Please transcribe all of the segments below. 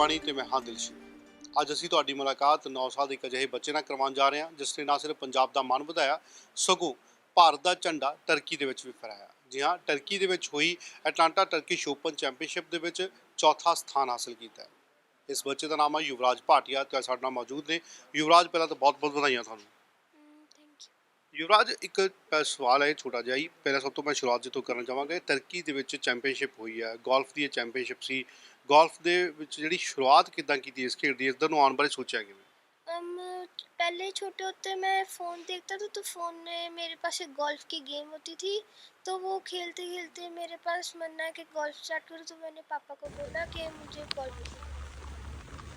ਬਾਣੀ ਤੇ ਮੈਂ ਹਾਂ ਦਿਲਸ਼ੀ ਅੱਜ ਅਸੀਂ ਤੁਹਾਡੀ ਮੁਲਾਕਾਤ 9 ਸਾਲ ਦੇ ਇੱਕ ਅਜਿਹੇ ਬੱਚੇ ਨਾਲ ਕਰਵਾਉਣ ਜਾ ਰਹੇ ਹਾਂ ਜਿਸ ਨੇ ਨਾ ਸਿਰਫ ਪੰਜਾਬ ਦਾ ਮਾਣ ਵਧਾਇਆ ਸਗੋਂ ਭਾਰਤ ਦਾ ਝੰਡਾ ਟਰਕੀ ਦੇ ਵਿੱਚ ਵੀ ਫਹਰਾਇਆ। ਜੀ ਹਾਂ ਟਰਕੀ ਦੇ ਵਿੱਚ ਹੋਈ ਐਟਲਾਂਟਾ ਟਰਕਿਸ਼ ਓਪਨ ਚੈਂਪੀਅਨਸ਼ਿਪ ਦੇ ਵਿੱਚ ਚੌਥਾ ਸਥਾਨ ਹਾਸਲ ਕੀਤਾ ਹੈ। ਇਸ ਬੱਚੇ ਦਾ ਨਾਮ ਹੈ ਯੁਵਰਾਜ ਭਾਟੀਆ ਤੇ ਸਾਡੇ ਨਾਲ ਮੌਜੂਦ ਨੇ। ਯੁਵਰਾਜ ਪਹਿਲਾਂ ਤਾਂ ਬਹੁਤ ਬਹੁਤ ਵਧਾਈਆਂ ਤੁਹਾਨੂੰ। ਯੁਵਰਾਜ ਇੱਕ ਸਵਾਲ ਹੈ ਛੋਟਾ ਜਿਹਾ ਹੀ। ਪਹਿਲਾਂ ਸਭ ਤੋਂ ਮੈਂ ਸ਼ੁਰੂਆਤ ਜਿੱਥੋਂ ਕਰਨਾ ਚਾਹਾਂਗਾ ਤੁਰਕੀ ਦੇ ਵਿੱਚ ਚੈਂਪੀਅਨਸ਼ਿਪ ਹੋਈ ਹੈ ਗੋਲਫ ਦੀ ਇਹ ਚੈਂਪੀਅਨਸ਼ਿਪ ਸੀ। ਗੋਲਫ ਦੇ ਵਿੱਚ ਜਿਹੜੀ ਸ਼ੁਰੂਆਤ ਕਿਦਾਂ ਕੀਤੀ ਇਸ ਖੇਡ ਦੀ ਇਸ ਨੂੰ ਆਉਣ ਬਾਰੇ ਸੋਚਿਆ ਕਿਵੇਂ हम पहले छोटे होते मैं फ़ोन देखता था तो फ़ोन में मेरे पास एक गोल्फ की गेम होती थी तो वो खेलते खेलते मेरे पास मन है कि गोल्फ स्टार्ट करूँ तो मैंने पापा को बोला कि मुझे गोल्फ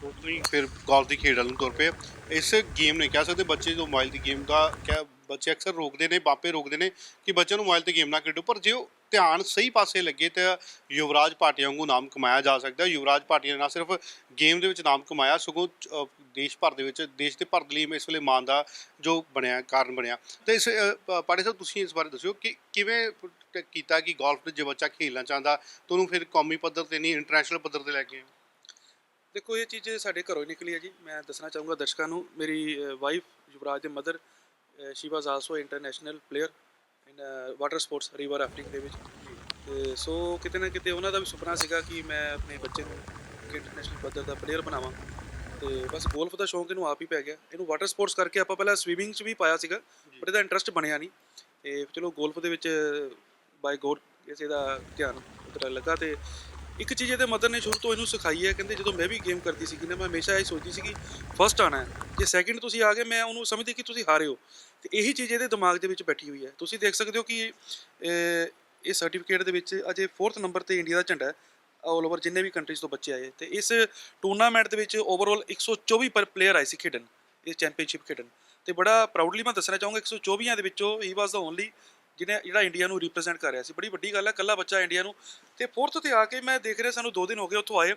ਉਦੋਂ ਹੀ ਫਿਰ ਗੋਲਫ ਦੀ ਖੇਡ ਵੱਲ ਨੂੰ ਤੁਰ ਪਏ ਇਸ ਗੇਮ ਨੇ ਕਹਿ ਸਕਦੇ ਬੱਚੇ ਜੋ ਮੋਬਾਈਲ ਦੀ ਗੇਮ ਦਾ ਕਿਆ ਬੱਚੇ ਅਕਸਰ ਰੋਕਦੇ ਨੇ ਬਾਪੇ ਰੋਕਦੇ ਨੇ ਕਿ ਬੱਚਿਆਂ ਨੂੰ ਮੋਬਾਈਲ ਤੇ ਗੇਮ ਨਾ ਖੇਡੋ ਪਰ ਜੇ ਉਹ ਧਿਆਨ ਸਹੀ ਪਾਸੇ ਲੱਗੇ ਤਾਂ ਯੁਵਰਾਜ ਭਾਟੀਆ ਵਾਂਗੂ ਨਾਮ ਕਮਾਇਆ ਜਾ ਸਕਦਾ। ਯੁਵਰਾਜ ਭਾਟੀਆ ਨੇ ਨਾ ਸਿਰਫ ਗੇਮ ਦੇ ਵਿੱਚ ਨਾਮ ਕਮਾਇਆ ਸਗੋਂ ਦੇਸ਼ ਭਰ ਦੇ ਵਿੱਚ ਦੇਸ਼ ਦੇ ਭਰ ਦੇ ਲਈ ਇਸ ਵੇਲੇ ਮਾਣ ਦਾ ਜੋ ਬਣਿਆ ਕਾਰਨ ਬਣਿਆ। ਤੇ ਇਸ ਅ, ਸਾਹਿਬ ਤੁਸੀਂ ਇਸ ਬਾਰੇ ਦੱਸਿਓ ਕਿ ਕਿਵੇਂ ਪ- ਕੀਤਾ ਕਿ ਗੋਲਫ ਦੇ ਜੇ ਬੱਚਾ ਖੇਲਣਾ ਚਾਹੁੰਦਾ ਤਾਂ ਉਹਨੂੰ ਫਿਰ ਕੌਮੀ ਪੱਧਰ ਤੇ ਨਹੀਂ ਇੰਟਰਨੈਸ਼ਨਲ ਪੱਧਰ ਤੇ ਲੈ ਕੇ ਦੇਖੋ ਇਹ ਚੀਜ਼ ਸਾਡੇ ਘਰੋਂ ਹੀ ਨਿਕਲੀ ਹੈ ਜੀ ਮੈਂ ਦੱਸਣਾ ਚਾਹੂੰਗਾ ਦਰਸ਼ਕਾਂ ਨੂੰ ਮੇਰੀ ਵਾਈਫ ਯੁਵਰਾਜ ਦੇ mother she was international player in water sports river rafting ਦੇ ਵਿੱਚ। ਤੇ ਸੋ ਕਿਤੇ ਨਾ ਕਿਤੇ ਉਹਨਾਂ ਦਾ ਵੀ ਸੁਪਨਾ ਸੀਗਾ ਕਿ ਮੈਂ ਆਪਣੇ ਬੱਚੇ ਨੂੰ ਇੰਟਰਨੈਸ਼ਨਲ ਪੱਧਰ ਦਾ ਪਲੇਅਰ ਬਣਾਵਾਂ। ਤੇ ਬਸ ਗੋਲਫ ਦਾ ਸ਼ੌਂਕ ਇਹਨੂੰ ਆਪ ਹੀ ਪੈ ਗਿਆ। ਇਹਨੂੰ ਵਾਟਰ ਸਪੋਰਟਸ ਕਰਕੇ ਆਪਾਂ ਪਹਿਲਾਂ ਸਵੀਮਿੰਗ 'ਚ ਵੀ ਪਾਇਆ ਸੀਗਾ ਪਰ ਇਹਦਾ ਇੰਟਰਸਟ ਬਣਿਆ ਨਹੀਂ। ਤੇ ਚਲੋ ਗੋਲਫ ਦੇ ਵਿੱਚ ਬਾਈ ਗੋਰ ਇਸੇ ਦਾ ਧਿਆਨ ਉਧਰ ਲੱਗਾ ਤੇ ਇੱਕ ਚੀਜ਼ ਇਹਦੇ ਮਦਰ ਨੇ ਸ਼ੁਰੂ ਤੋਂ ਇਹਨੂੰ ਸਿਖਾਈ ਹੈ, ਕਹਿੰਦੇ ਜਦੋਂ ਮੈਂ ਵੀ ਗੇਮ ਕਰਦੀ ਸੀ ਨਾ, ਮੈਂ ਹਮੇਸ਼ਾ ਇਹ ਸੋਚਦੀ ਸੀ ਕਿ ਫਸਟ ਆਣਾ ਹੈ। ਜੇ ਸੈਕਿੰਡ ਤੁਸੀਂ ਆ ਗਏ, ਮੈਂ ਉਹਨੂੰ ਸਮਝਦੀ ਕਿ ਤੁਸੀਂ ਹਾਰੇ ਹੋ। ਤੇ ਇਹੀ ਚੀਜ਼ ਇਹਦੇ ਦਿਮਾਗ ਦੇ ਵਿੱਚ ਬੈਠੀ ਹੋਈ ਹੈ। ਤੁਸੀਂ ਦੇਖ ਸਕਦੇ ਹੋ ਕਿ ਇਹ ਸਰਟੀਫਿਕੇਟ ਦੇ ਵਿੱਚ ਅਜੇ 4th ਨੰਬਰ ਤੇ ਇੰਡੀਆ ਦਾ ਝੰਡਾ ਹੈ ਆਲ ਓਵਰ ਜਿੰਨੇ ਵੀ ਕੰਟਰੀਜ਼ ਤੋਂ ਬੱਚੇ ਆਏ। ਤੇ ਇਸ ਟੂਰਨਾਮੈਂਟ ਦੇ ਵਿੱਚ ਓਵਰਆਲ 124 ਪਰ ਪਲੇਅਰ ਆਏ ਸੀ ਖੇਡਣ ਇਸ ਚੈਂਪੀਅਨਸ਼ਿਪ ਖੇਡਣ। ਤੇ ਬੜਾ ਪ੍ਰਾਊਡਲੀ ਮੈਂ ਦੱਸਣਾ ਚਾਹੂੰਗਾ 124 ਦੇ ਵਿੱਚੋਂ ਹੀ ਵਾਸ ਦਾ ਓਨਲੀ ਜਿਹਨੇ ਜਿਹੜਾ ਇੰਡੀਆ ਨੂੰ ਰਿਪਰੈਜ਼ੈਂਟ ਕਰ ਰਿਹਾ ਸੀ। ਬੜੀ ਵੱਡੀ ਗੱਲ ਹੈ ਕੱਲਾ ਬੱਚਾ ਇੰਡੀਆ ਨੂੰ। ਤੇ ਫੋਰਥ ਤੇ ਆ ਕੇ ਮੈਂ ਦੇਖ ਰਿਹਾ, ਸਾਨੂੰ 2 ਦਿਨ ਹੋ ਗਏ ਉੱਥੋਂ ਆਏ।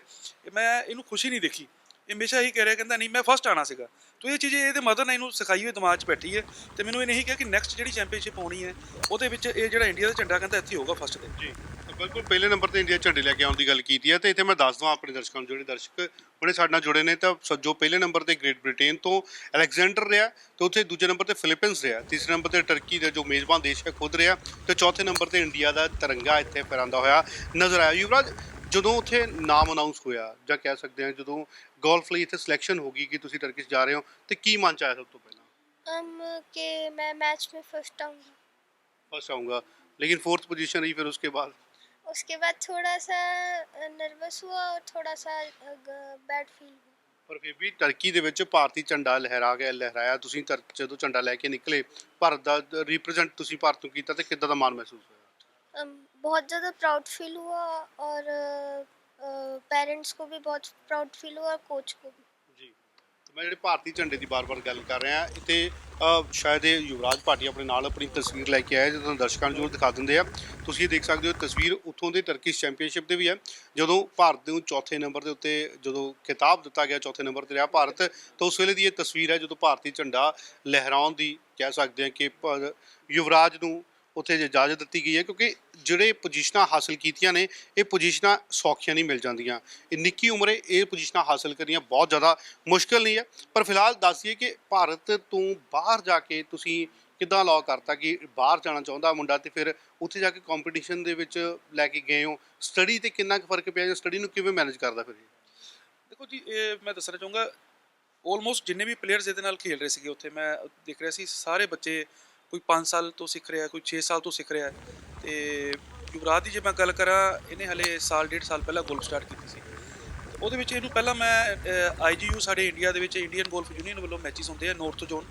ਮੈਂ ਇਹਨੂੰ ਖੁਸ਼ੀ ਨਹੀਂ ਦੇਖੀ। ਇਹ ਹਮੇਸ਼ਾ ਇਹੀ ਕਹਿ ਰਿਹਾ, ਕਹਿੰਦਾ ਨਹੀਂ, ਮੈਂ ਫਸਟ ਆਣਾ ਸੀਗਾ। ਤੋ ਇਹ ਚੀਜ਼ ਇਹਦੇ ਮਦਰ ਨੇ ਇਹਨੂੰ ਸਿਖਾਈ ਹੋਈ, ਦਿਮਾਗ 'ਚ ਬੈਠੀ ਹੈ। ਤੇ ਮੈਨੂੰ ਇਹ ਨਹੀਂ ਕਿਹਾ ਕਿ ਨੈਕਸਟ ਜਿਹੜੀ ਚੈਂਪੀਅਨਸ਼ਿਪ ਹੋਣੀ ਹੈ, ਉਹਦੇ ਵਿੱਚ ਇਹ ਜਿਹੜਾ ਇੰਡੀਆ ਦਾ ਝੰਡਾ ਕਹਿੰਦਾ ਇੱਥੇ ਹੋਊਗਾ ਫਸਟ ਤੇ। ਜੀ। ਬਿਲਕੁਲ ਪਹਿਲੇ ਨੰਬਰ ਤੇ ਇੰਡੀਆ ਝੰਡੇ ਲੈ ਕੇ ਆਉਣ ਦੀ ਗੱਲ ਕੀਤੀ ਹੈ ਤੇ ਇੱਥੇ ਮੈਂ ਦੱਸ ਦਵਾਂ ਆਪਣੇ ਦਰਸ਼ਕਾਂ ਨੂੰ ਜਿਹੜੇ ਦਰਸ਼ਕ ਉਹਨੇ ਸਾਡੇ ਨਾਲ ਜੁੜੇ ਨੇ ਤਾਂ ਜੋ ਪਹਿਲੇ ਨੰਬਰ ਤੇ ਗ੍ਰੇਟ ਬ੍ਰਿਟੇਨ ਤੋਂ ਅਲੈਗਜ਼ੈਂਡਰ ਰਿਹਾ ਤੇ ਉੱਥੇ ਦੂਜੇ ਨੰਬਰ ਤੇ ਫਿਲੀਪੀਨਸ ਰਿਹਾ ਤੀਸਰੇ ਨੰਬਰ ਤੇ ਟਰਕੀ ਦਾ ਜੋ ਮੇਜ਼ਬਾਨ ਦੇਸ਼ ਹੈ ਖੁਦ ਰਿਹਾ ਤੇ ਚੌਥੇ ਨੰਬਰ ਤੇ ਇੰਡੀਆ ਦਾ ਤਿਰੰਗਾ ਇੱਥੇ ਫਹਿਰਾਂਦਾ ਹੋਇਆ ਨਜ਼ਰ ਆਇਆ। ਯੁਵਰਾਜ ਜਦੋਂ ਉੱਥੇ ਨਾਮ ਅਨਾਉਂਸ ਹੋਇਆ ਜਾਂ ਕਹਿ ਸਕਦੇ ਹਾਂ ਜਦੋਂ ਗੋਲਫ ਲਈ ਇੱਥੇ ਸਿਲੈਕਸ਼ਨ ਹੋ ਗਈ ਕਿ ਤੁਸੀਂ ਟਰਕਿਸ਼ ਜਾ ਰਹੇ ਹੋ ਤੇ ਕੀ ਮਨ ਚ ਆਇਆ ਸਭ ਤੋਂ ਪਹਿਲਾਂ? ਅਮ ਕਿ ਮੈਂ ਮੈਚ ਮੇ ਫਸਟ ਆਉਂਗਾ ਫਸਟ ਆਉਂਗਾ लेकिन फोर्थ पोजीशन रही फिर उसके बाद उसके बाद थोड़ा सा नर्वस हुआ और थोड़ा सा बैड फील हुआ ਪਰ ਫਿਰ ਵੀ ਟਰਕੀ ਦੇ ਵਿੱਚ ਭਾਰਤੀ ਝੰਡਾ ਲਹਿਰਾ ਕੇ ਲਹਿਰਾਇਆ ਤੁਸੀਂ ਤਰ ਜਦੋਂ ਝੰਡਾ ਲੈ ਕੇ ਨਿਕਲੇ ਭਾਰਤ ਦਾ ਰਿਪਰੈਜ਼ੈਂਟ ਤੁਸੀਂ ਭਾਰਤ ਨੂੰ ਕੀਤਾ ਤੇ ਕਿੱਦਾਂ ਦਾ ਮਾਣ ਮਹਿਸੂਸ ਹੋਇਆ अम, बहुत ज़्यादा प्राउड फील हुआ और पेरेंट्स को भी बहुत प्राउड फील हुआ और कोच को भी ਜੀ ਮੈਂ ਜਿਹੜੇ ਭਾਰਤੀ ਝੰਡੇ ਦੀ ਬਾਰ-ਬਾਰ ਗੱਲ ਕਰ ਰਿਹਾ, ਇੱਥੇ ਸ਼ਾਇਦ ਇਹ ਯੁਵਰਾਜ ਭਾਟੀ ਆਪਣੇ ਨਾਲ ਆਪਣੀ ਤਸਵੀਰ ਲੈ ਕੇ ਆਇਆ ਜਦੋਂ ਦਰਸ਼ਕਾਂ ਨੂੰ ਜ਼ਰੂਰ ਦਿਖਾ ਦਿੰਦੇ ਆ। ਤੁਸੀਂ ਇਹ ਦੇਖ ਸਕਦੇ ਹੋ ਤਸਵੀਰ ਉੱਥੋਂ ਦੇ ਟਰਕਿਸ਼ ਚੈਂਪੀਅਨਸ਼ਿਪ ਦੇ ਵੀ ਹੈ ਜਦੋਂ ਭਾਰਤ ਨੂੰ ਚੌਥੇ ਨੰਬਰ ਦੇ ਉੱਤੇ ਜਦੋਂ ਖਿਤਾਬ ਦਿੱਤਾ ਗਿਆ, ਚੌਥੇ ਨੰਬਰ ਤੇ ਰਿਹਾ ਭਾਰਤ, ਤਾਂ ਉਸ ਵੇਲੇ ਦੀ ਇਹ ਤਸਵੀਰ ਹੈ ਜਦੋਂ ਭਾਰਤੀ ਝੰਡਾ ਲਹਿਰਾਉਣ ਦੀ ਕਹਿ ਸਕਦੇ ਹਾਂ ਕਿ ਯੁਵਰਾਜ ਨੂੰ ਉੱਥੇ ਇਜਾਜ਼ਤ ਦਿੱਤੀ ਗਈ ਹੈ ਕਿਉਂਕਿ ਜਿਹੜੇ ਪੋਜੀਸ਼ਨਾਂ ਹਾਸਲ ਕੀਤੀਆਂ ਨੇ, ਇਹ ਪੋਜੀਸ਼ਨਾਂ ਸੌਖੀਆਂ ਨਹੀਂ ਮਿਲ ਜਾਂਦੀਆਂ। ਇਹ ਨਿੱਕੀ ਉਮਰੇ ਇਹ ਪੋਜੀਸ਼ਨਾਂ ਹਾਸਲ ਕਰਨੀਆਂ ਬਹੁਤ ਜ਼ਿਆਦਾ ਮੁਸ਼ਕਲ ਨਹੀਂ ਹੈ। ਪਰ ਫਿਲਹਾਲ ਦੱਸੀਏ ਕਿ ਭਾਰਤ ਤੋਂ ਬਾਹਰ ਜਾ ਕੇ ਤੁਸੀਂ ਕਿੱਦਾਂ ਲਾਅ ਕਰਤਾ ਕਿ ਬਾਹਰ ਜਾਣਾ ਚਾਹੁੰਦਾ ਮੁੰਡਾ ਤੇ ਫਿਰ ਉੱਥੇ ਜਾ ਕੇ ਕੰਪੀਟੀਸ਼ਨ ਦੇ ਵਿੱਚ ਲੈ ਕੇ ਗਏ ਹੋ? ਸਟੱਡੀ ਤੇ ਕਿੰਨਾ ਕੁ ਫ਼ਰਕ ਪਿਆ ਜਾਂ ਸਟੱਡੀ ਨੂੰ ਕਿਵੇਂ ਮੈਨੇਜ ਕਰਦਾ ਫਿਰ ਇਹ? ਦੇਖੋ ਜੀ, ਇਹ ਮੈਂ ਦੱਸਣਾ ਚਾਹੂੰਗਾ ਆਲਮੋਸਟ ਜਿੰਨੇ ਵੀ ਪਲੇਅਰਸ ਇਹਦੇ ਨਾਲ ਖੇਡ ਰਹੇ ਸੀਗੇ ਉੱਥੇ, ਮੈਂ ਦੇਖ ਰਿਹਾ ਸੀ, ਸਾਰੇ ਬੱਚੇ ਕੋਈ 5 ਸਾਲ ਤੋਂ ਸਿੱਖ ਰਿਹਾ, ਕੋਈ 6 ਸਾਲ ਤੋਂ ਸਿੱਖ ਰਿਹਾ ਤੇ ਯੁਵਰਾਜ ਦੀ ਜੇ ਮੈਂ ਗੱਲ ਕਰਾਂ, ਇਹਨੇ ਹਲੇ ਸਾਲ, ਡੇਢ ਸਾਲ ਪਹਿਲਾਂ ਗੋਲਫ ਸਟਾਰਟ ਕੀਤੀ ਸੀ। ਤੇ ਉਹਦੇ ਵਿੱਚ ਇਹਨੂੰ ਪਹਿਲਾਂ ਮੈਂ ਆਈਜੀਯੂ ਸਾਡੇ ਇੰਡੀਆ ਦੇ ਵਿੱਚ ਇੰਡੀਅਨ ਗੋਲਫ ਯੂਨੀਅਨ ਵੱਲੋਂ ਮੈਚਸ ਹੁੰਦੇ ਆ ਨਾਰਥ ਜ਼ੋਨ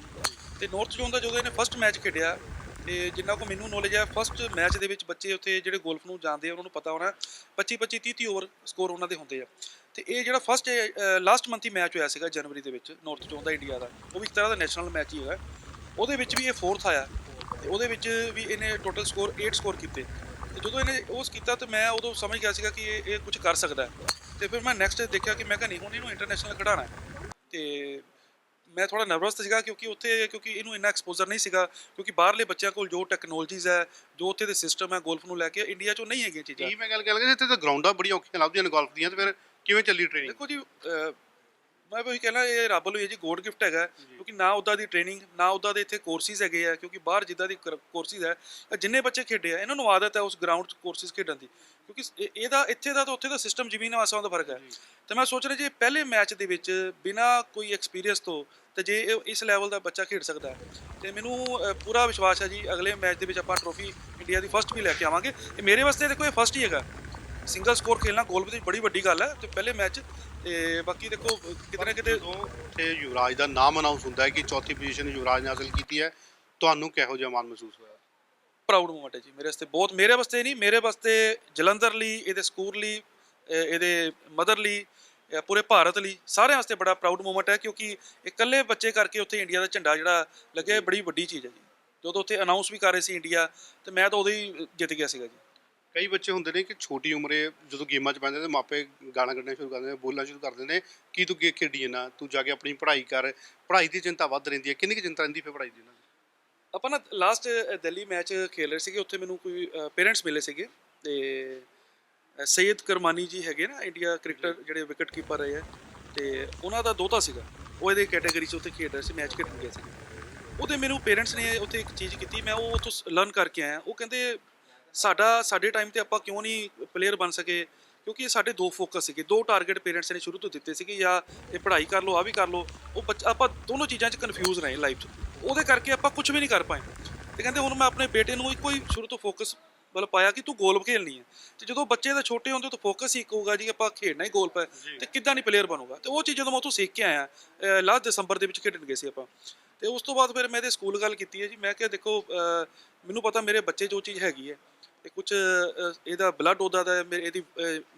ਤੇ ਨਾਰਥ ਜ਼ੋਨ ਦਾ ਜਦੋਂ ਇਹਨੇ ਫਸਟ ਮੈਚ ਖੇਡਿਆ, ਤੇ ਜਿੰਨਾ ਕੋ ਮੈਨੂੰ ਨੌਲੇਜ ਹੈ ਫਸਟ ਮੈਚ ਦੇ ਵਿੱਚ ਬੱਚੇ ਉੱਥੇ ਜਿਹੜੇ ਗੋਲਫ ਨੂੰ ਜਾਣਦੇ ਆ, ਉਹਨਾਂ ਨੂੰ ਪਤਾ ਹੋਣਾ 25 25 30 30 ਓਵਰ ਸਕੋਰ ਉਹਨਾਂ ਦੇ ਹੁੰਦੇ ਆ। ਤੇ ਇਹ ਜਿਹੜਾ ਫਸਟ ਲਾਸਟ ਮੰਥ ਹੀ ਮੈਚ ਹੋਇਆ ਸੀਗਾ ਜਨਵਰੀ ਦੇ ਵਿੱਚ ਨਾਰਥ ਜ਼ੋਨ ਦਾ, ਇੰਡੀਆ ਦਾ। ਉਹ ਵੀ ਇੱਕ ਤਰ੍ਹਾਂ ਦਾ ਨੈਸ਼ਨਲ ਮੈਚ ਹੀ ਹੋਇਆ। ਉਹਦੇ ਵਿੱਚ ਵੀ ਇਹ ਫੋਰਥ ਆਇਆ। ਤੇ ਉਹਦੇ ਵਿੱਚ ਵੀ ਇਹਨੇ ਟੋਟਲ ਸਕੋਰ 8 ਸਕੋਰ ਕੀਤੇ। ਤੇ ਜਦੋਂ ਇਹਨੇ ਉਸ ਕੀਤਾ ਤੇ ਮੈਂ ਉਦੋਂ ਸਮਝ ਗਿਆ ਸੀਗਾ ਕਿ ਇਹ ਇਹ ਕੁਝ ਕਰ ਸਕਦਾ ਤੇ ਫਿਰ ਮੈਂ ਨੈਕਸਟ ਦੇਖਿਆ ਕਿ ਮੈਂ ਕਿਹਾ ਨਹੀਂ ਹੁਣ ਇਹਨੂੰ ਇੰਟਰਨੈਸ਼ਨਲ ਖਿਡਾਉਣਾ ਹੈ। ਤੇ ਮੈਂ ਥੋੜਾ ਨਰਵਸ ਸੀਗਾ ਕਿਉਂਕਿ ਉੱਥੇ ਕਿਉਂਕਿ ਇਹਨੂੰ ਇੰਨਾ ਐਕਸਪੋਜ਼ਰ ਨਹੀਂ ਸੀਗਾ। ਕਿਉਂਕਿ ਬਾਹਰਲੇ ਬੱਚਿਆਂ ਕੋਲ ਜੋ ਟੈਕਨੋਲੋਜੀਜ਼ ਹੈ ਜੋ ਉੱਥੇ ਦੇ ਸਿਸਟਮ ਹੈ ਗੋਲਫ ਨੂੰ ਲੈ ਕੇ ਇੰਡੀਆ 'ਚੋਂ ਨਹੀਂ ਹੈਗੀਆਂ ਚੀਜ਼ਾਂ। ਇਹੀ ਮੈਂ ਗੱਲ ਕਰ ਰਿਹਾ ਇੱਥੇ ਤਾਂ ਗਰਾਊਂਡਾਂ ਬੜੀਆਂ ਔਖੀਆਂ ਲੱਭਦੀਆਂ ਨੇ ਗੋਲਫ ਦੀਆਂ ਤੇ ਫਿਰ ਕਿਵੇਂ ਚੱਲੀ ਟ੍ਰੇਨਿੰਗ ਦੇਖੋ ਜੀ ਮੈਂ ਵੀ ਕਹਿਣਾ ਇਹ ਰੱਬ ਲਈ ਹੈ ਜੀ ਗੋਡ ਗਿਫਟ ਹੈਗਾ। ਕਿਉਂਕਿ ਨਾ ਉਦਾਂ ਦੀ ਟ੍ਰੇਨਿੰਗ ਨਾ ਉਦਾਂ ਦੇ ਇੱਥੇ ਕੋਰਸਿਸ ਹੈਗੇ ਆ ਕਿਉਂਕਿ ਬਾਹਰ ਜਿੱਦਾਂ ਦੀ ਕੋਰਸਿਸ ਹੈ ਜਿੰਨੇ ਬੱਚੇ ਖੇਡੇ ਆ ਇਹਨਾਂ ਨੂੰ ਆਦਤ ਹੈ ਉਸ ਗਰਾਊਂਡ 'ਚ ਕੋਰਸਿਸ ਖੇਡਣ ਦੀ। ਕਿਉਂਕਿ ਇਹ- ਇਹਦਾ ਇੱਥੇ ਦਾ ਤੇ ਉੱਥੇ ਦਾ ਸਿਸਟਮ ਜ਼ਮੀਨ ਆਸਮਾਨ ਦਾ ਫ਼ਰਕ ਹੈ। ਤੇ ਮੈਂ ਸੋਚ ਰਿਹਾ ਜੇ ਪਹਿਲੇ ਮੈਚ ਦੇ ਵਿੱਚ ਬਿਨਾ ਕੋਈ ਐਕਸਪੀਰੀਅੰਸ ਤੋਂ ਤੇ ਜੇ ਇਸ ਲੈਵਲ ਦਾ ਬੱਚਾ ਖੇਡ ਸਕਦਾ ਹੈ ਤੇ ਮੈਨੂੰ ਪੂਰਾ ਵਿਸ਼ਵਾਸ ਹੈ ਜੀ ਅਗਲੇ ਮੈਚ ਦੇ ਵਿੱਚ ਆਪਾਂ ਟਰੋਫੀ ਇੰਡੀਆ ਦੀ ਫਰਸਟ ਵੀ ਲੈ ਕੇ ਆਵਾਂਗੇ। ਇਹ ਮੇਰੇ ਵਾਸਤੇ ਦੇਖੋ ਇਹ ਫਰਸਟ ਹੀ ਹੈਗਾ। ਸਿੰਗਲ ਸਕੋਰ ਖੇਲਣਾ ਗੋਲ ਵਿੱਚ ਬੜੀ ਵੱਡੀ ਗੱਲ ਹੈ ਤੇ ਪਹਿਲੇ ਮੈਚ ਤੇ ਬਾਕੀ ਦੇਖੋ ਕਿਤੇ ਨਾ ਕਿਤੇ ਤੇ ਯੁਵਰਾਜ ਦਾ ਨਾਮ ਅਨਾਉਂਸ ਹੁੰਦਾ ਹੈ ਕਿ ਚੌਥੀ ਪੋਜੀਸ਼ਨ ਯੁਵਰਾਜ ਨੇ ਹਾਸਲ ਕੀਤੀ ਹੈ ਤੁਹਾਨੂੰ ਕਿਹੋ ਜਿਹਾ ਮਾਣ ਮਹਿਸੂਸ ਹੋਇਆ? ਪ੍ਰਾਊਡ ਮੂਮੈਂਟ ਹੈ ਜੀ ਮੇਰੇ ਵਾਸਤੇ ਬਹੁਤ ਮੇਰੇ ਵਾਸਤੇ ਨਹੀਂ ਮੇਰੇ ਵਾਸਤੇ ਜਲੰਧਰ ਲਈ ਇਹਦੇ ਸਕੂਲ ਲਈ ਇਹ- ਇਹਦੇ ਮਦਰ ਲਈ ਪੂਰੇ ਭਾਰਤ ਲਈ ਸਾਰਿਆਂ ਵਾਸਤੇ ਬੜਾ ਪ੍ਰਾਊਡ ਮੂਮੈਂਟ ਹੈ ਕਿਉਂਕਿ ਇਕੱਲੇ ਬੱਚੇ ਕਰਕੇ ਉੱਥੇ ਇੰਡੀਆ ਦਾ ਝੰਡਾ ਜਿਹੜਾ ਲੱਗਿਆ ਬੜੀ ਵੱਡੀ ਚੀਜ਼ ਹੈ ਜੀ। ਜਦੋਂ ਉੱਥੇ ਅਨਾਉਂਸ ਵੀ ਕਰ ਰਹੇ ਸੀ ਇੰਡੀਆ ਤੇ ਮੈਂ ਤਾਂ ਉਦੋਂ ਹੀ ਜਿੱਤ ਗਿਆ ਸੀਗਾ ਜੀ। ਕਈ ਬੱਚੇ ਹੁੰਦੇ ਨੇ ਕਿ ਛੋਟੀ ਉਮਰੇ ਜਦੋਂ ਗੇਮਾਂ 'ਚ ਪੈਂਦੇ ਤੇ ਮਾਪੇ ਗਾਣਾ ਕੱਢਣਾ ਸ਼ੁਰੂ ਕਰ ਦਿੰਦੇ ਨੇ ਬੋਲਣਾ ਸ਼ੁਰੂ ਕਰ ਦਿੰਦੇ ਨੇ ਕੀ ਤੂੰ ਕੀ ਖੇਡੀ ਨਾ ਤੂੰ ਜਾ ਕੇ ਆਪਣੀ ਪੜ੍ਹਾਈ ਕਰ। ਪੜ੍ਹਾਈ ਦੀ ਚਿੰਤਾ ਵੱਧ ਰਹਿੰਦੀ ਹੈ। ਕਿੰਨੀ ਕੁ ਚਿੰਤਾ ਰਹਿੰਦੀ ਫਿਰ ਪੜ੍ਹਾਈ ਦੀ ਦੀ? ਆਪਾਂ ਨਾ ਲਾਸਟ ਦਿੱਲੀ ਮੈਚ ਖੇਲ ਰਹੇ ਸੀਗੇ। ਉੱਥੇ ਮੈਨੂੰ ਕੋਈ ਪੇਰੈਂਟਸ ਮਿਲੇ ਸੀਗੇ। ਤੇ ਅ, ਸੈਯਦ ਕਰਮਾਨੀ ਜੀ ਹੈਗੇ ਨਾ ਇੰਡੀਆ ਕ੍ਰਿਕਟਰ ਜਿਹੜੇ ਵਿਕਟ ਕੀਪਰ ਰਹੇ ਆ। ਤੇ ਉਹਨਾਂ ਦਾ ਦੋਤਾ ਸੀਗਾ। ਉਹ ਇਹਦੇ ਕੈਟਾਗਰੀ 'ਚ ਉੱਥੇ ਖੇਡ ਰਿਹਾ ਸੀ ਮੈਚ ਖੇਡਣ ਗਿਆ ਸੀ ਉਹਦੇ ਮੈਨੂੰ ਪੇਰੈਂਟਸ ਨੇ ਉੱਥੇ ਇੱਕ ਚੀਜ਼ ਕੀਤੀ। ਮੈਂ ਉਹ ਉੱਥੋਂ ਲਰਨ ਕਰਕੇ ਆਇਆ। ਉਹ ਕਹਿੰਦੇ ਸਾਡਾ, ਸਾਡੇ ਟਾਈਮ ਤੇ ਆਪਾਂ ਕਿਉਂ ਨਹੀਂ ਪਲੇਅਰ ਬਣ ਸਕੇ? ਕਿਉਂਕਿ ਇਹ ਸਾਡੇ ਦੋ ਫੋਕਸ ਸੀਗੇ, ਦੋ ਟਾਰਗੇਟ ਪੇਰੈਂਟਸ ਨੇ ਸ਼ੁਰੂ ਤੋਂ ਦਿੱਤੇ ਸੀਗੇ, ਜਾਂ ਇਹ ਪੜ੍ਹਾਈ ਕਰ ਲਓ ਆ ਵੀ ਕਰ ਲਓ, ਉਹ ਬੱਚਾ, ਆਪਾਂ ਦੋਨੋਂ ਚੀਜ਼ਾਂ 'ਚ ਕਨਫਿਊਜ਼ ਰਹੇ ਲਾਈਫ 'ਚ। ਉਹਦੇ ਕਰਕੇ ਆਪਾਂ ਕੁਝ ਵੀ ਨਹੀਂ ਕਰ ਪਾਏ। ਤੇ ਕਹਿੰਦੇ ਹੁਣ ਮੈਂ ਆਪਣੇ ਬੇਟੇ ਨੂੰ ਇੱਕੋ ਹੀ ਸ਼ੁਰੂ ਤੋਂ ਫੋਕਸ ਵੱਲ ਪਾਇਆ ਕਿ ਤੂੰ ਗੋਲ ਖੇਲਣੀ ਹੈ। ਤੇ ਜਦੋਂ ਬੱਚੇ ਦਾ ਛੋਟੇ ਹੁੰਦੇ ਤਾਂ ਫੋਕਸ ਹੀ ਇੱਕ ਹੋਊਗਾ ਜੀ ਆਪਾਂ ਖੇਡਣਾ ਹੀ ਗੋਲ ਪੈ ਤੇ ਕਿੱਦਾਂ ਨਹੀਂ ਪਲੇਅਰ ਬਣੂਗਾ? ਤੇ ਉਹ ਚੀਜ਼ ਜਦੋਂ ਮੈਂ ਉੱਥੋਂ ਸਿੱਖ ਕੇ ਆਇਆ। ਲਾਸਟ ਦਸੰਬਰ ਦੇ ਵਿੱਚ ਖੇਡਣ ਗਏ ਸੀ ਆਪਾਂ। ਤੇ ਉਸ ਤੋਂ ਬਾਅਦ ਫਿਰ ਮੈਂ ਇਹਦੇ ਸਕੂਲ ਗੱਲ ਕੀਤੀ ਹੈ ਜੀ। ਮੈਂ ਕਿਹਾ ਦੇਖੋ ਮੈਨੂੰ ਪਤਾ ਮੇਰੇ ਬੱਚੇ ਜੋ ਚੀਜ਼ ਹੈਗੀ ਹੈ। ਤੇ ਕੁਝ ਇਹਦਾ ਬਲੱਡ ਉਹਦਾ ਦਾ, ਮੇਰੇ, ਇਹਦੀ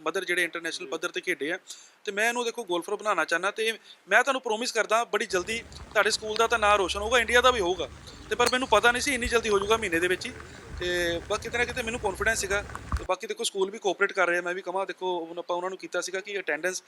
ਮਦਰ ਜਿਹੜੇ ਇੰਟਰਨੈਸ਼ਨਲ ਪੱਧਰ ਤੇ ਖੇਡੇ ਆ, ਤੇ ਮੈਂ ਇਹਨੂੰ ਦੇਖੋ ਗੋਲਫਰ ਬਣਾਉਣਾ ਚਾਹੁੰਦਾ ਤੇ ਮੈਂ ਤੁਹਾਨੂੰ ਪ੍ਰੋਮਿਸ ਕਰਦਾ ਬੜੀ ਜਲਦੀ ਤੁਹਾਡੇ ਸਕੂਲ ਦਾ ਤਾਂ ਨਾਂ ਰੋਸ਼ਨ ਹੋਊਗਾ ਇੰਡੀਆ ਦਾ ਵੀ ਹੋਊਗਾ, ਤੇ ਪਰ ਮੈਨੂੰ ਪਤਾ ਨਹੀਂ ਸੀ ਇੰਨੀ ਜਲਦੀ ਹੋ ਜਾਊਗਾ ਮਹੀਨੇ ਦੇ ਵਿੱਚ ਹੀ, ਤੇ ਬਾਕੀ ਕਿਤੇ ਨਾ ਕਿਤੇ ਮੈਨੂੰ ਕੌਨਫੀਡੈਂਸ ਸੀਗਾ, ਤੇ ਬਾਕੀ ਦੇਖੋ ਸਕੂਲ ਵੀ ਕੋਆਪਰੇਟ ਕਰ ਰਿਹਾ, ਮੈਂ ਵੀ ਕਹਾਂ ਦੇਖੋ ਹੁਣ ਆਪਾਂ ਉਹਨਾਂ ਨੂੰ ਕੀਤਾ ਸੀਗਾ ਕਿ ਅਟੈਂਡੈਂਸ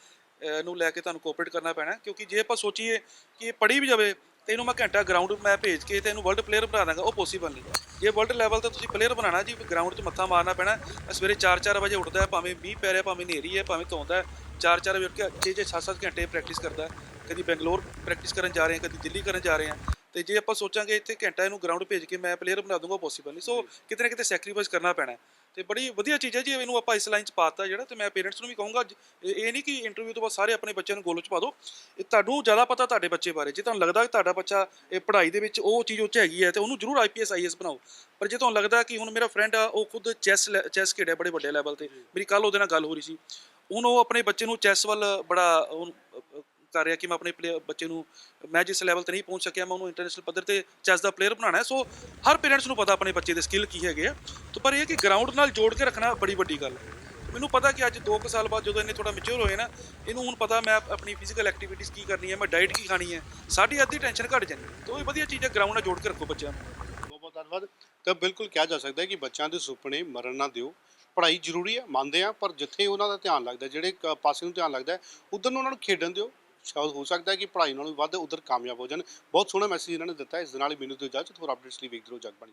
ਨੂੰ ਲੈ ਕੇ ਤੁਹਾਨੂੰ ਕੋਆਪਰੇਟ ਕਰਨਾ ਪੈਣਾ, ਕਿਉਂਕਿ ਜੇ ਆਪਾਂ ਸੋਚੀਏ ਕਿ ਇਹ ਪੜ੍ਹੀ ਵੀ ਜਾਵੇ ਤੇ ਇਹਨੂੰ ਮੈਂ ਘੰਟਾ ਗਰਾਊਂਡ ਮੈਂ ਭੇਜ ਕੇ ਤੇ ਇਹਨੂੰ ਵਰਲਡ ਪਲੇਅਰ ਬਣਾ ਦਾਂਗਾ, ਉਹ ਪੋਸੀਬਲ ਨਹੀਂ। ਜੇ ਵਰਲਡ ਲੈਵਲ ਤੇ ਤੁਸੀਂ ਪਲੇਅਰ ਬਣਾਉਣਾ, ਜੀ ਗਰਾਊਂਡ 'ਚ ਮੱਥਾ ਮਾਰਨਾ ਪੈਣਾ ਸਵੇਰੇ 4-4 ਵਜੇ ਉੱਠਦਾ ਹੈ, ਭਾਵੇਂ ਮੀਂਹ ਪੈ ਰਿਹਾ, ਭਾਵੇਂ ਹਨੇਰੀ ਹੈ, ਭਾਵੇਂ ਧੁੰਦ ਹੈ 4-4 ਵਜੇ ਉੱਠ ਕੇ 6-6 7-7 ਘੰਟੇ ਪ੍ਰੈਕਟਿਸ ਕਰਦਾ ਕਦੀ ਬੈਂਗਲੌਰ ਪ੍ਰੈਕਟਿਸ ਕਰਨ ਜਾ ਰਹੇ ਹਾਂ, ਕਦੀ ਦਿੱਲੀ ਕਰਨ ਜਾ ਰਹੇ ਹਾਂ, ਤੇ ਜੇ ਆਪਾਂ ਸੋਚਾਂਗੇ ਇੱਥੇ ਘੰਟਾ ਇਹਨੂੰ ਗਰਾਊਂਡ ਭੇਜ ਕੇ ਮੈਂ ਪਲੇਅਰ ਬਣਾ ਦੂੰਗਾ ਪੋਸੀਬਲ ਨਹੀਂ। ਸੋ ਕਿਤੇ ਨਾ ਕਿਤੇ ਸੈਕਰੀਫਾਈਸ ਕਰਨਾ ਪੈਣਾ ਤੇ ਬੜੀ ਵਧੀਆ ਚੀਜ਼ ਹੈ ਜੀ ਇਹਨੂੰ ਆਪਾਂ ਇਸ ਲਾਈਨ 'ਚ ਪਾਤਾ ਜਿਹੜਾ ਤੇ ਮੈਂ ਪੇਰੈਂਟਸ ਨੂੰ ਵੀ ਕਹੂੰਗਾ ਇਹ ਨਹੀਂ ਕਿ ਇੰਟਰਵਿਊ ਤੋਂ ਬਾਅਦ ਸਾਰੇ ਆਪਣੇ ਬੱਚਿਆਂ ਨੂੰ ਗੋਲ 'ਚ ਪਾ ਦਿਓ ਇਹ ਤੁਹਾਨੂੰ ਜ਼ਿਆਦਾ ਪਤਾ ਤੁਹਾਡੇ ਬੱਚੇ ਬਾਰੇ ਜੇ ਤੁਹਾਨੂੰ ਲੱਗਦਾ ਕਿ ਤੁਹਾਡਾ ਬੱਚਾ ਇਹ ਪੜ੍ਹਾਈ ਦੇ ਵਿੱਚ ਉਹ ਚੀਜ਼ ਉਹ 'ਚ ਹੈਗੀ ਹੈ ਤੇ ਉਹਨੂੰ ਜ਼ਰੂਰ ਆਈਪੀਐਸ ਆਈਐਸ ਬਣਾਓ। ਪਰ ਜੇ ਤੁਹਾਨੂੰ ਲੱਗਦਾ ਕਿ ਹੁਣ ਮੇਰਾ ਫਰੈਂਡ ਆ ਉਹ ਖੁਦ ਚੈਸ ਚੈਸ ਖੇਡਿਆ ਬੜੇ ਵੱਡੇ ਲੈਵਲ ਤੇ। ਮੇਰੀ ਕੱਲ ਉਹਦੇ ਨਾਲ ਗੱਲ ਹੋ ਰਹੀ ਸੀ। ਹੁਣ ਉਹ ਆਪਣੇ ਬੱਚੇ ਨੂੰ ਚੈਸ ਵੱਲ ਬੜਾ ਉਹ, ਕਰ ਰਿਹਾ ਕਿ ਮੈਂ ਆਪਣੇ player- ਬੱਚੇ ਨੂੰ, ਮੈਂ ਜਿਸ ਲੈਵਲ ਤੇ ਨਹੀਂ ਪਹੁੰਚ ਸਕਿਆ, ਮੈਂ ਉਹਨੂੰ ਇੰਟਰਨੈਸ਼ਨਲ ਪੱਧਰ ਤੇ ਚੈਸ ਦਾ ਪਲੇਅਰ ਬਣਾਉਣਾ ਹੈ। ਸੋ ਹਰ ਪੇਰੈਂਟਸ ਨੂੰ ਪਤਾ ਆਪਣੇ ਬੱਚੇ ਦੇ ਸਕਿੱਲ ਕੀ ਹੈਗੇ ਆ। ਤੇ ਪਰ ਇਹ ਕਿ ਗਰਾਊਂਡ ਨਾਲ ਜੋੜ ਕੇ ਰੱਖਣਾ ਬੜੀ ਵੱਡੀ ਗੱਲ ਹੈ। ਮੈਨੂੰ ਪਤਾ ਕਿ ਅੱਜ 2 ਸਾਲ ਬਾਅਦ ਜਦੋਂ ਇਹਨੇ ਥੋੜਾ ਮੈਚੁਰ ਹੋਏ ਨਾ, ਇਹਨੂੰ ਹੁਣ ਪਤਾ ਮੈਂ ਆਪਣੀ ਫਿਜ਼ੀਕਲ ਐਕਟੀਵਿਟੀਜ਼ ਕੀ ਕਰਨੀ ਹੈ, ਮੈਂ ਡਾਈਟ ਕੀ ਖਾਣੀ ਹੈ। ਸਾਡੀ ਅੱਧੀ ਟੈਨਸ਼ਨ ਘਟ ਜਾਂਦੀ ਹੈ। ਤੇ ਇਹ ਵਧੀਆ ਚੀਜ਼ ਹੈ ਗਰਾਊਂਡ ਨਾਲ ਜੋੜ ਕੇ ਰੱਖੋ ਬੱਚਿਆਂ ਨੂੰ। ਬਹੁਤ ਬਹੁਤ ਧੰਨਵਾਦ। ਤਾਂ ਬਿਲਕੁਲ ਕਿਹਾ ਜਾ ਸਕਦਾ ਹੈ ਕਿ ਬੱਚਿਆਂ ਦੇ ਸੁਪਨੇ ਮਰਨ ਨਾ ਦਿਓ। ਪੜ੍ਹਾਈ ਜ਼ਰੂਰੀ ਹੈ, ਮੰਨਦੇ ਆ ਪਰ ਜਿੱਥੇ ਉਹਨਾਂ ਦਾ ਧਿਆਨ ਲੱਗਦਾ, ਜਿਹੜੇ ਕ- ਪਾਸੇ ਨੂੰ ਧਿਆਨ ਲੱਗਦਾ ਉਧਰ ਨੂੰ ਉਹਨਾਂ ਨੂੰ ਖੇਡਣ ਦਿਓ। ਸ਼ਾਇਦ ਹੋ ਸਕਦਾ ਕਿ ਪੜ੍ਹਾਈ ਨਾਲੋਂ ਵੱਧ ਉਧਰ ਕਾਮਯਾਬ ਹੋ ਜਾਣ। ਬਹੁਤ ਸੋਹਣਾ ਮੈਸੇਜ ਇਹਨਾਂ ਨੇ ਦਿੱਤਾ ਇਸ ਦੇ ਨਾਲ ਹੀ ਮੈਨੂੰ ਤੋਂ ਇਜਾਜ਼ਤ ਹੋਰ ਅਪਡੇਟਸ ਲਈ ਵੇਖਦੇ ਰਹੋ ਜਗਬਾਣੀ